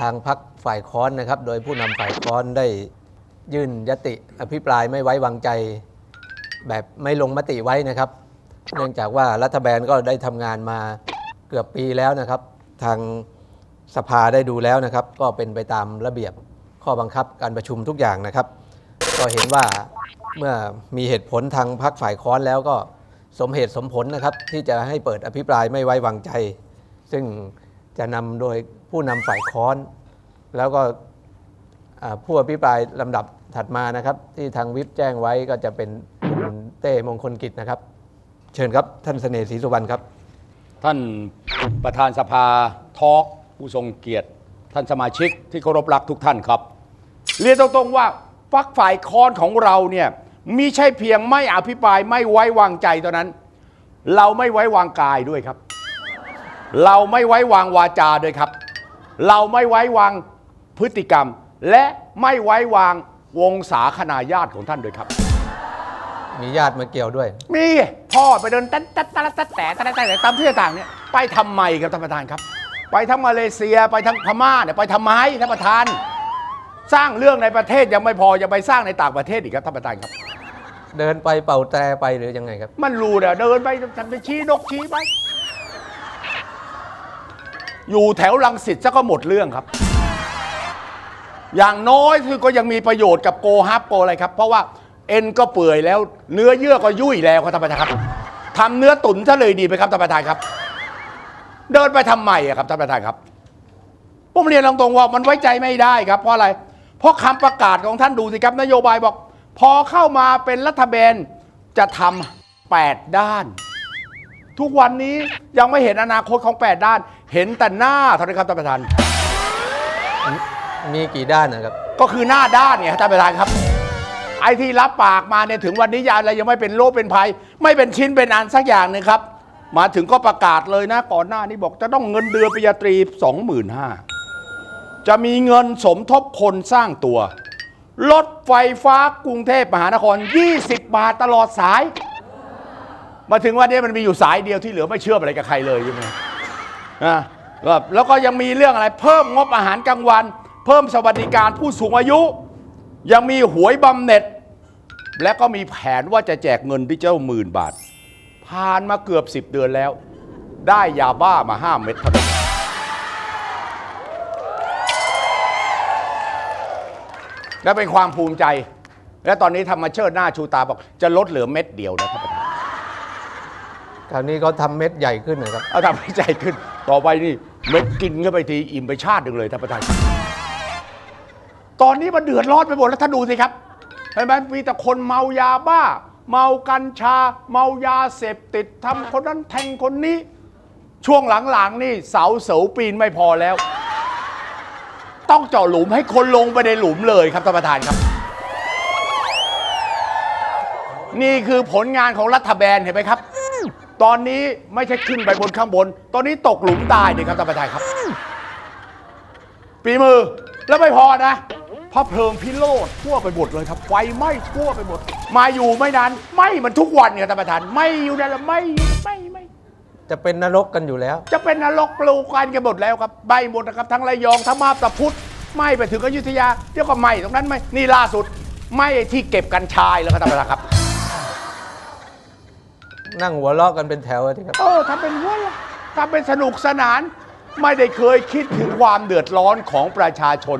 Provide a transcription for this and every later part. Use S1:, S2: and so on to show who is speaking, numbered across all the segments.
S1: ทางพักฝ่ายค้อนนะครับ โดยผู้นำฝ่ายค้อนได้ยื่นยติอภิปรายไม่ไว้วางใจ แบบไม่ลงมติไว้นะครับ เนื่องจากว่ารัฐบาลก็ได้ทำงานมาเกือบปีแล้วนะครับ ทางสภาได้ดูแล้วนะครับ ก็เป็นไปตามระเบียบข้อบังคับการประชุมทุกอย่างนะครับ ก็เห็นว่าเมื่อมีเหตุผลทางพักฝ่ายค้อนแล้วก็สมเหตุสมผลนะครับ ที่จะให้เปิดอภิปรายไม่ไว้วางใจ ซึ่ง จะนำโดยผู้นำฝ่ายค้อน แล้วก็ผู้อภิปรายลำดับถัดมานะครับ ที่ทางวิปแจ้งไว้ก็จะเป็นคุณเต้มงคลกิจนะครับ เชิญครับท่านเสน่ห์ศรีสุวรรณครับ
S2: ท่านประธานสภาทอล์กผู้ทรงเกียรติ ท่านสมาชิกที่เคารพรักทุกท่านครับ เรียนตรงๆว่าฟักฝ่ายค้อนของเราเนี่ยมีใช่เพียงไม่อภิปรายไม่ไว้วางใจเท่านั้น เราไม่ไว้วางกายด้วยครับ เราไม่ไว้วางวาจาด้วยครับ เราไม่ไว้วางพฤติกรรม และไม่ไว้วางวงศาคณาญาติของท่านด้วยครับ
S1: มีญาติมาเกี่ยวด้วย
S2: มีพ่อไปเดินตัดตัดตัดตัดแต่ตัดแต่ตามที่ต่างๆเนี่ยไปทำไมครับท่านประธานครับ ไปทั้งมาเลเซียไปทั้งพม่าเนี่ยไปทำไมท่านประธาน สร้างเรื่องในประเทศยังไม่พอยังไปสร้างในต่างประเทศอีกครับท่านประธานครับ
S1: เดินไปเป่าแตรไปหรือยังไงครับ
S2: มันรู้เนี่ยเดินไปทำไปชี้นกชี้ไป อยู่แถวลังสิตซะก็หมดเรื่องครับ อย่างน้อยคือก็ยังมีประโยชน์กับโกฮับโกอะไรครับ เพราะว่าเอ็นก็เปื่อยแล้ว เนื้อเยื่อก็ยุ่ยแล้วครับท่านประธานครับทำเนื้อตุ๋นซะเลยดีไหมครับท่านประธานครับ เดินไปทำไมอะครับท่านประธานครับผมเรียนตรงๆว่ามันไว้ใจไม่ได้ครับ เพราะอะไร เพราะคำประกาศของท่านดูสิครับนโยบายบอก พอเข้ามาเป็นรัฐบาลจะทำแปดด้าน ทุกวันนี้ยังไม่เห็นอนาคตของแปดด้าน เห็นแต่หน้าเท่านั้นครับท่านประธาน
S1: มีกี่ด้านนะครับ
S2: ก็คือหน้าด้านเนี่ยท่านประธานครับ ไอ้ที่รับปากมาเนี่ยถึงวันนี้ยาอะไรยังไม่เป็นโลเป็นภัย ไม่เป็นชิ้นเป็นอันสักอย่างหนึงครับ มาถึงก็ประกาศเลยนะก่อนหน้านี้บอกจะต้องเงินเดือนปริญญาตรี 25,000จะมีเงินสมทบคนสร้างตัว รถไฟฟ้ากรุงเทพมหานคร 20 บาทตลอดสาย มาถึงวันนี้มันมีอยู่สายเดียวที่เหลือไม่เชื่อมอะไรกับใครเลยใช่ไหมนะแบบแล้วก็ยังมีเรื่องอะไร เพิ่มงบอาหารกลางวัน เพิ่มสวัสดิการผู้สูงอายุ ยังมีหวยบำเหน็จ และก็มีแผนว่าจะแจกเงินดิจิทัลหมื่นบาท ผ่านมาเกือบ 10 เดือนแล้ว ได้ยาบ้ามา5เม็ดเท่านั้นและเป็นความภูมิใจ และตอนนี้ทำมาเชิดหน้าชูตาบอกจะลดเหลือเม็ดเดียวนะครับ
S1: คราวนี้เขาทำเม็ดใหญ่ขึ้นนะครับ
S2: เอาทำให้ใจขึ้น ต่อไปนี่เม็ดกินเข้าไปทีอิ่มไปชาติหนึ่งเลยท่านประธานตอนนี้มันเดือดร้อนไปหมดแล้วท่านดูสิครับเห็นไหมมีแต่คนเมายาบ้า เมากัญชา เมายาเสพติดทำคนนั้นแทงคนนี้ ช่วงหลังๆนี่เสาเสาปีนไม่พอแล้ว ต้องเจาะหลุมให้คนลงไปในหลุมเลยครับท่านประธานครับ นี่คือผลงานของรัฐบาลเห็นไหมครับ ตอนนี้ไม่ใช่ขึ้นไปบนข้างบน ตอนนี้ตกหลุมตายนี่ครับท่านประธานครับ ปีมือแล้วไม่พอนะพระเพลิงพิโรธทั่วไปหมดเลยครับ ไฟไหม้ทั่วไปหมด มาอยู่ไม่นานไหม้มันทุกวันเนี่ยท่านประธานไหม่อยู่นั่นแหละไหม่อยู่ไหม่ไหม่
S1: จะเป็นนรกกันอยู่แล้ว
S2: จะเป็นนรกปลูกกันกันหมดแล้วครับไหม้หมดนะครับทั้งระยองทั้งมาบตาพุธไหม้ไปถึงอยุธยาเดี๋ยวก็ไหม้ตรงนั้นไหม้นี่ล่าสุดไหม้ที่เก็บกัญชายแล้วครับท่านประธานครับ
S1: นั่งหัวเราะกันเป็นแถวเลยที่ครับ
S2: เออทำเป็นหัวละทำเป็นสนุกสนาน ไม่ได้เคยคิดถึงความเดือดร้อนของประชาชน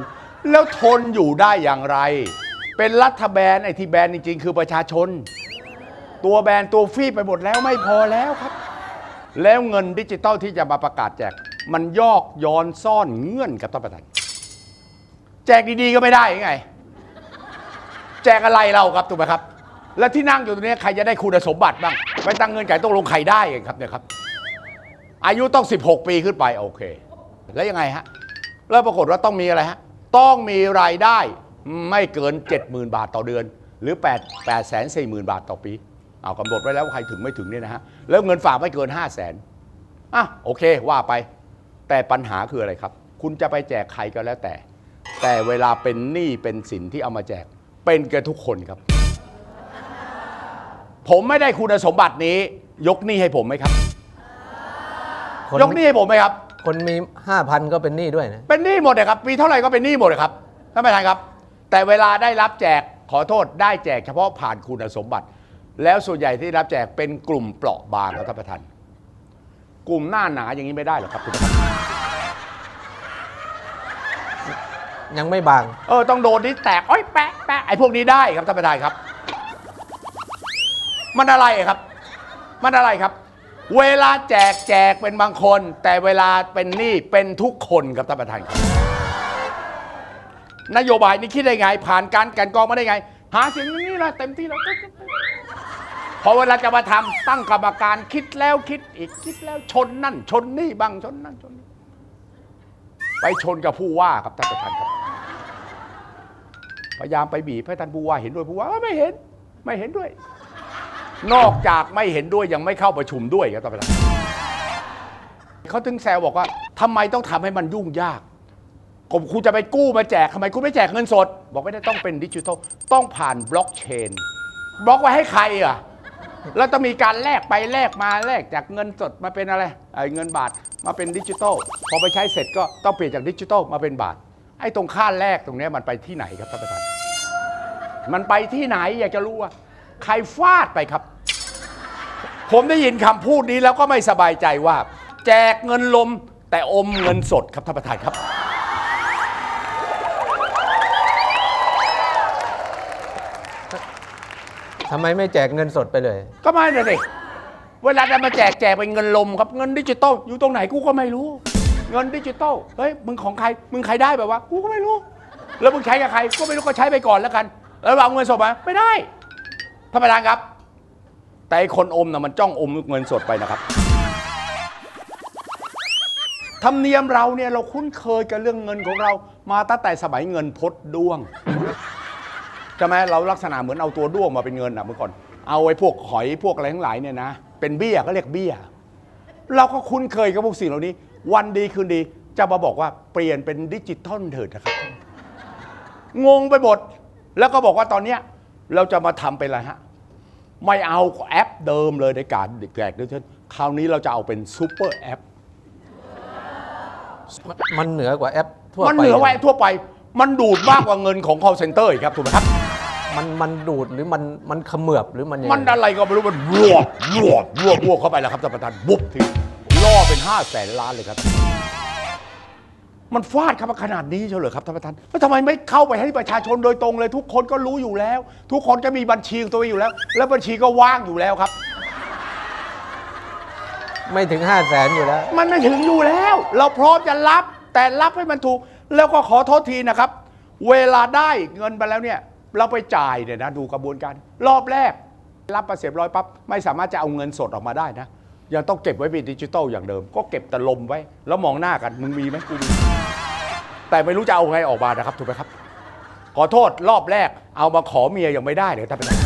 S2: แล้วทนอยู่ได้อย่างไร เป็นรัฐแบนไอที่แบนจริง ๆ คือประชาชน ตัวแบนตัวฟรีไปหมดแล้วไม่พอแล้วครับ แล้วเงินดิจิตอลที่จะมาประกาศแจก มันยอกย้อนซ่อนเงื่อนกับท่านประธานแจกดีๆก็ไม่ได้ยังไง แจกอะไรเราครับถูกไหมครับ แล้วที่นั่งอยู่ตรงนี้ใครจะได้คุณสมบัติบ้าง ไปตั้งเงื่อนไขต้องลงใครได้กันครับเนี่ยครับ อายุต้อง 16 ปีขึ้นไปโอเค แล้วยังไงฮะ แล้วปรากฏว่าต้องมีอะไรฮะ ต้องมีรายได้ไม่เกิน 70,000 บาทต่อเดือน หรือ8 8 4 0 0 0 0 บาทต่อปี เอากำหนดไว้แล้วว่าใครถึงไม่ถึงเนี่ยนะฮะ แล้วเงินฝากไม่เกิน 5 0 0 0 0นอะโอเคว่าไป แต่ปัญหาคืออะไรครับ คุณจะไปแจกใครก็แล้วแต่ แต่เวลาเป็นหนี้เป็นสินที่เอามาแจก เป็นแกทุกคนครับ ผมไม่ได้คุณสมบัตินี้ ยกหนี้ให้ผมไหมครับ
S1: คน
S2: ยกหนี้ให้ผมไหมครับ
S1: คนมี5,000ก็เป็นหนี้ด้วยนะ
S2: เป็นหนี้หมดเลยครับมีเท่าไหร่ก็เป็นหนี้หมดเลยครับท่านประธานครับ แต่เวลาได้รับแจกขอโทษได้แจกเฉพาะผ่านคุณสมบัติ แล้วส่วนใหญ่ที่รับแจกเป็นกลุ่มเปราะบางครับท่านประธานกลุ่มหน้าหนาอย่างนี้ไม่ได้หรอกครับคุณประธาน
S1: ยังไม่บาง
S2: เออต้องโดนนี้แตกอ้อยแปะแปะไอ้พวกนี้ได้ครับท่านประธานครับ มันอะไรครับ มันอะไรครับ เวลาแจกแจกเป็นบางคน แต่เวลาเป็นหนี้เป็นทุกคนครับท่านประธานครับ นโยบายนี้คิดได้ไง ผ่านการกันกองมาได้ไง หาเสียงนี้ละเต็มที่แล้วพอเวลาจะมาทำตั้งกรรมการคิดแล้วคิดอีกคิดแล้วชนนั่น ชนนี่บ้างชนนั่นชนนี่ไปชนกับผู้ว่าครับท่านประธานครับ พยายามไปบีบให้ท่านผู้ว่าเห็นด้วยผู้ว่าไม่เห็น ไม่เห็นด้วย นอกจากไม่เห็นด้วยยังไม่เข้าประชุมด้วยครับท่านประธานเขาถึงแซวบอกว่าทำไมต้องทำให้มันยุ่งยากผมคุณจะไปกู้มาแจกทำไมคุณไม่แจกเงินสด บอกไม่ได้ต้องเป็นดิจิทัลต้องผ่านบล็อกเชนบล็อกไว้ให้ใครอะแล้วต้องมีการแลกไปแลกมาแลกจากเงินสดมาเป็นอะไรไอ้เงินบาทมาเป็นดิจิทัลพอไปใช้เสร็จก็ต้องเปลี่ยนจากดิจิทัลมาเป็นบาท ไอ้ตรงค่าแลกตรงนี้มันไปที่ไหนครับท่านประธานมันไปที่ไหนอยากจะรู้ว่า ใครฟาดไปครับ ผมได้ยินคำพูดนี้แล้วก็ไม่สบายใจว่า แจกเงินลมแต่อมเงินสดครับท่านประธานครับ
S1: ทำไมไม่แจกเงินสดไปเลย
S2: ก็ไม่เลยสิเวลาจะมาแจกแจกเป็นเงินลมครับเงินดิจิตอลอยู่ตรงไหนกูก็ไม่รู้ เงินดิจิตอลเฮ้ยมึงของใครมึงใครได้แบบว่ากูก็ไม่รู้ แล้วมึงใช้กับใครก็ไม่รู้ก็ใช้ไปก่อนแล้วกัน แล้วเอาเงินสดมาไม่ได้ ท่านประธานครับ แต่ไอ้คนอมนะมันจ้องอมเงินสดไปนะครับ ธรรมเนียมเราเนี่ยเราคุ้นเคยกับเรื่องเงินของเรามาตั้งแต่สมัยเงินพดด้วงใช่ไหมเราลักษณะเหมือนเอาตัวด้วงมาเป็นเงินอะเมื่อก่อน เอาไอ้พวกหอยพวกอะไรทั้งหลายเนี่ยนะ เป็นเบี้ยก็เรียกเบี้ย เราก็คุ้นเคยกับพวกสิ่งเหล่านี้ วันดีคืนดีจะมาบอกว่าเปลี่ยนเป็นดิจิตอลเถิดนะครับ งงไปหมด แล้วก็บอกว่าตอนเนี้ยเราจะมาทำเป็นอะไรฮะ ไม่เอาแอปเดิมเลยในการแจกดิจิทัลคราวนี้เราจะเอาเป็นซูเปอร์แอป
S1: มันมันเหนือกว่าแอปทั่วไป
S2: มันเหนือไว้ทั่วไป มันดูดมากกว่าเงินของ call center อีกครับถูกไหมครับ
S1: มันมันดูดหรือมันมันเขมือบหรือมันยังไง
S2: มันอะไรก็ไม่รู้ มันรวบรวบรวบรวบเข้าไปแล้วครับท่านประธานบุบทีล่อเป็นห้าแสนล้านเลยครับ มันฟาดเข้ามาขนาดนี้เชียวเหรอครับท่านประธานแล้วทำไมไม่เข้าไปให้ประชาชนโดยตรงเลย ทุกคนก็รู้อยู่แล้ว ทุกคนก็มีบัญชีของตัวเองอยู่แล้ว แล้วบัญชีก็ว่างอยู่แล้วครับ
S1: ไม่ถึง5 0 0แสนอยู่แล้ว
S2: มันไม่ถึงอยู่แล้ว เราพร้อมจะรับแต่รับให้มันถูก แล้วก็ขอโทษทีนะครับ เวลาได้เงินไปแล้วเนี่ย เราไปจ่ายเนี่ยนะดูกระบวนการ รอบแรก รับมาเสียบร้อยปั๊บไม่สามารถจะเอาเงินสดออกมาได้นะยังต้องเก็บไว้เป็นดิจิตอลอย่างเดิม ก็เก็บแต่ลมไว้ แล้วมองหน้ากันมึงมีไหมกูมี แต่ไม่รู้จะเอาไงออกมานะครับ ถูกไหมครับ ขอโทษรอบแรก เอามาขอเมียยังไม่ได้เลยท่านประธาน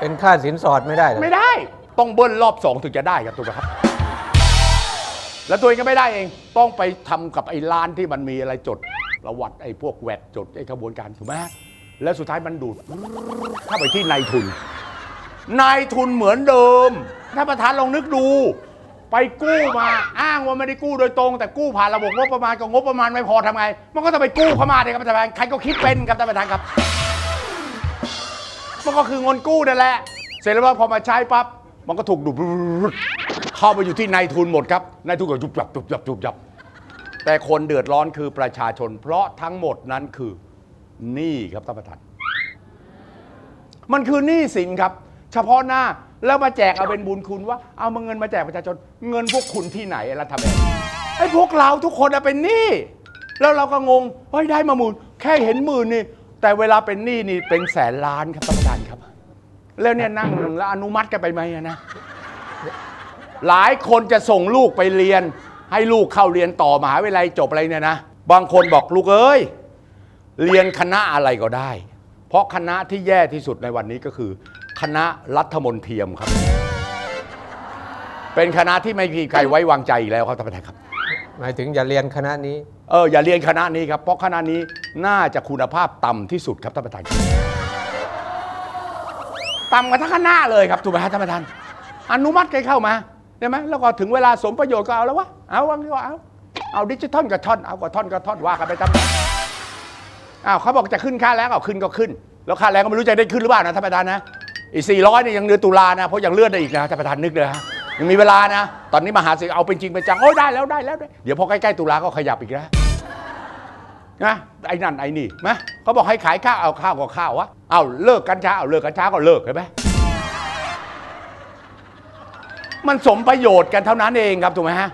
S1: เป็นค่าสินสอดไม่ได้เหรอ
S2: ไม่ได้ ต้องเบิ้ลรอบสองถึงจะได้ครับถูกไหมครับ แล้วตัวเองก็ไม่ได้เองต้องไปทำกับไอ้ร้านที่มันมีอะไรจดประวัติไอ้พวกแวดจดไอ้กระบวนการถูกไหมฮะแล้วสุดท้ายมันดูดเข้าไปที่นายทุน นายทุนเหมือนเดิมถ้านประธานลองนึกดู ไปกู้มาอ้างว่าไม่ได้กู้โดยตรง แต่กู้ผ่านระบบงบประมาณก็งบประมาณไม่พอทำไง มันก็ต้องไปกู้เข้ามาเลยครับท่านประธานใครก็คิดเป็นครับท่านประธานครับ มันก็คือเงินกู้นั่นแหละ เสร็จแล้วพอมาใช้ปั๊บมันก็ถูกดูดเข้าไปอยู่ที่นายทุนหมดครับนายทุนก็จุบจับจุบจับจุบจับแต่คนเดือดร้อนคือประชาชน เพราะทั้งหมดนั้นคือหนี้ครับท่านประธาน มันคือหนี้สินครับ เฉพาะหน้าแล้วมาแจกเอาเป็นบุญคุณว่าเอามาเงินมาแจกประชาชนเงินพวกคุณที่ไหนรัฐบาลไอ้พวกเราทุกคนอะเป็นหนี้แล้วเราก็งงเฮ้ยได้มาหมื่นแค่เห็นหมื่นนี่ แต่เวลาเป็นหนี้นี่เป็นแสนล้านครับท่านประธานครับ แล้วเนี่ยนั่งแล้วอนุมัติกันไปไหมอะนะ หลายคนจะส่งลูกไปเรียน ให้ลูกเข้าเรียนต่อมหาวิทยาลัยจบอะไรเนี่ยนะ บางคนบอกลูกเอ้ย เรียนคณะอะไรก็ได้ เพราะคณะที่แย่ที่สุดในวันนี้ก็คือ คณะรัฐมนเทียมครับ เป็นคณะที่ไม่มีใครไว้วางใจอีกแล้วครับท่านประธานครับ
S1: หมายถึงอย่าเรียนคณะนี้
S2: เอออย่าเรียนคณะนี้ครับเพราะคณะนี้น่าจะคุณภาพต่ำที่สุดครับท่านประธานครับต่ำกว่าทั้งคณะเลยครับถูกไหมครับท่านประธาน อนุมัติใครเข้ามาใช่ไหมแล้วก็ถึงเวลาสมประโยชน์ก็เอาแล้ววะเอาวะก็เอาเอาดิจิทัลกับท่อนเอากับท่อนกับท่อนว่ากันไปตามนั้นอ้าวเขาบอกจะขึ้นค่าแรงเอาขึ้นก็ขึ้น แล้วค่าแรงก็ไม่รู้จะได้ขึ้นหรือเปล่านะท่านประธานนะ อีสี่ร้อยนี่ยยังเดือนตุลานะ เพราะยังเลื่อนได้อีกนะท่านประธานนึกเลยฮะยังมีเวลานะ ตอนนี้มหาเศรษฐเอาเป็นจริงเป็นจังโอ้ยได้แล้วได้แล้วได้เดี๋ยวพอใกล้ๆตุลาก็ขยับอีกแล้วนะไอ้นั่นไอ้นี่นะเขาบอกให้ขายข้าวเอาข้าวก็ข้าววะเอาเลิกกัญชาเอาเลิกกัญชาก็เลิกเห็นไหมมันสมประโยชน์กันเท่านั้นเองครับถูกไหมฮะ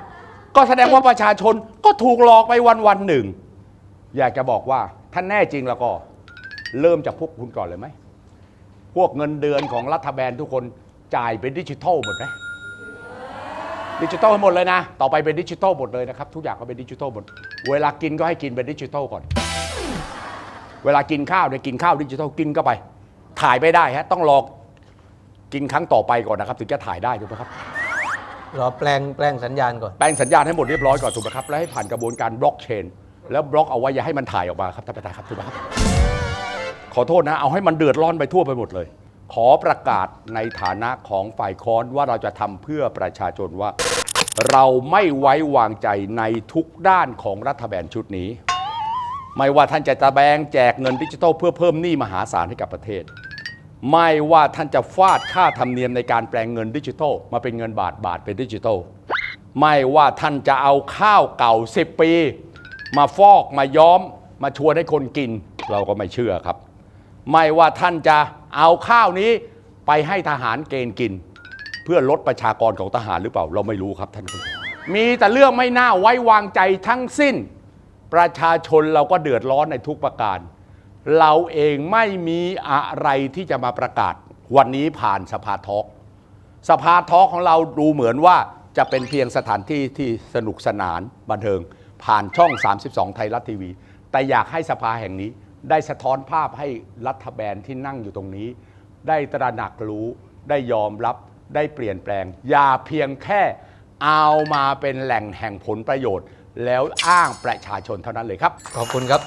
S2: ก็แสดงว่าประชาชนก็ถูกหลอกไปวันวันหนึ่ง อยากจะบอกว่าท่านแน่จริงแล้วก็ เริ่มจากพวกคุณก่อนเลยไหม พวกเงินเดือนของรัฐบาลทุกคนจ่ายเป็นดิจิทัลหมดไหมดิจิทัลหมดเลยนะ ต่อไปเป็นดิจิทัลหมดเลยนะครับ ทุกอย่างก็เป็นดิจิทัลหมด เวลากินก็ให้กินเป็นดิจิทัลก่อน เวลากินข้าวเนี่ยกินข้าวดิจิทัลกินเข้าไป ถ่ายไม่ได้ฮะต้องรอกินครั้งต่อไปก่อนนะครับ ถึงจะถ่ายได้ถูกไหมครับ
S1: รอแปลงแปลงสัญญาณก่อน
S2: แปลงสัญญาณให้หมดเรียบร้อยก่อนถูกไหมครับ แล้วให้ผ่านกระบวนการบล็อกเชน แล้วบล็อกเอาไว้อย่าให้มันถ่ายออกมาครับท่านประธานครับถูกไหมครับ ขอโทษนะ เอาให้มันเดือดร้อนไปทั่วไปหมดเลย ขอประกาศในฐานะของฝ่ายค้อนว่าเราจะทำเพื่อประชาชนว่า เราไม่ไว้วางใจในทุกด้านของรัฐบาลชุดนี้ ไม่ว่าท่านจะตะแบงแจกเงินดิจิทัลเพื่อเพิ่มหนี้มหาศาลให้กับประเทศ ไม่ว่าท่านจะฟาดค่าธรรมเนียมในการแปลงเงินดิจิทัลมาเป็นเงินบาทบาทเป็นดิจิทัลไม่ว่าท่านจะเอาข้าวเก่า 10 ปี มาฟอกมาย้อมมาชวนให้คนกิน เราก็ไม่เชื่อครับ ไม่ว่าท่านจะเอาข้าวนี้ไปให้ทหารเกณฑ์กิน เพื่อลดประชากรของทหารหรือเปล่า เราไม่รู้ครับท่านผู้ชมมีแต่เรื่องไม่น่าไว้วางใจทั้งสิ้น ประชาชนเราก็เดือดร้อนในทุกประการ เราเองไม่มีอะไรที่จะมาประกาศ วันนี้ผ่านสภาทอล์กสภาทอล์กของเราดูเหมือนว่าจะเป็นเพียงสถานที่ที่สนุกสนานบันเทิง ผ่านช่อง 32 ไทยรัฐทีวี แต่อยากให้สภาแห่งนี้ ได้สะท้อนภาพให้รัฐบาลที่นั่งอยู่ตรงนี้ ได้ตระหนักรู้ได้ยอมรับได้เปลี่ยนแปลง อย่าเพียงแค่เอามาเป็นแหล่งแห่งผลประโยชน์ แล้วอ้างประชาชนเท่านั้นเลยครับ
S1: ขอบคุณครับ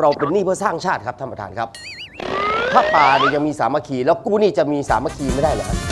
S3: เราเป็นหนี้เพื่อสร้างชาติครับท่านประธานครับ ถ้าป่าเนี่ยยังมีสามัคคีแล้วกู้หนี่จะมีสามัคคีไม่ได้เหรอครับ